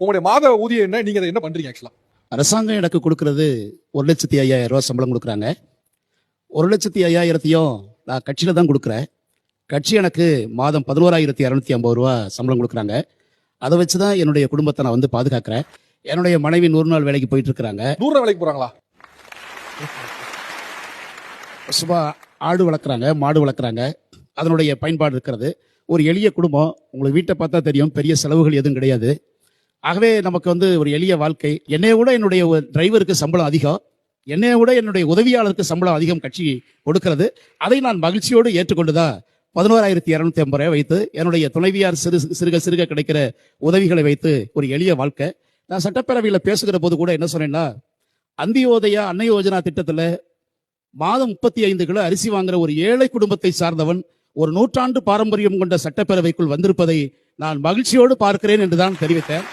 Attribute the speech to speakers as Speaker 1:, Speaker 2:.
Speaker 1: உங்களுடைய மாத ஊதியம் என்ன? நீங்க அதை என்ன பண்றீங்க ஆக்சுவலா
Speaker 2: அரசாங்கம் எனக்கு கொடுக்கறது ஒரு லட்சத்தி ஐயாயிரம் ரூபாய் சம்பளம் கொடுக்குறாங்க. ஒரு லட்சத்தி ஐயாயிரத்தையும் நான் கட்சியில தான் கொடுக்குறேன். கட்சி எனக்கு மாதம் பதினோராயிரத்தி இரநூத்தி ஐம்பது ரூபா சம்பளம் கொடுக்குறாங்க. அதை வச்சு தான் என்னுடைய குடும்பத்தை நான் வந்து பாதுகாக்கிறேன். என்னுடைய மனைவி நூறு நாள் வேலைக்கு போயிட்டு இருக்கிறாங்க.
Speaker 1: நூறு நாள் வேலைக்கு போறாங்களா?
Speaker 2: சும்மா ஆடு வளர்க்குறாங்க மாடு வளர்க்குறாங்க. அதனுடைய பயன்பாடு இருக்கிறது. ஒரு எளிய குடும்பம். உங்களுக்கு வீட்டை பார்த்தா தெரியும். பெரிய செலவுகள் எதுவும் கிடையாது. ஆகவே நமக்கு வந்து ஒரு எளிய வாழ்க்கை. என்னைய விட என்னுடைய ஒரு டிரைவருக்கு சம்பளம் அதிகம். என்னைய விட என்னுடைய உதவியாளருக்கு சம்பளம் அதிகம் கட்சி கொடுக்கிறது. அதை நான் மகிழ்ச்சியோடு ஏற்றுக்கொண்டுதான் பதினோராயிரத்தி இரநூத்தி ஐம்பது ரூபாய் வைத்து என்னுடைய துணைவியார் சிறு சிறுக சிறுக கிடைக்கிற உதவிகளை வைத்து ஒரு எளிய வாழ்க்கை. நான் சட்டப்பேரவையில் பேசுகிற போது கூட என்ன சொன்னேன்னா அந்தியோதயா அன்னை யோஜனா திட்டத்தில் மாதம் முப்பத்தி ஐந்து கிலோ அரிசி வாங்குற ஒரு ஏழை குடும்பத்தை சார்ந்தவன் ஒரு நூற்றாண்டு பாரம்பரியம் கொண்ட சட்டப்பேரவைக்குள் வந்திருப்பதை நான் மகிழ்ச்சியோடு பார்க்கிறேன் என்றுதான் தெரிவித்தேன்.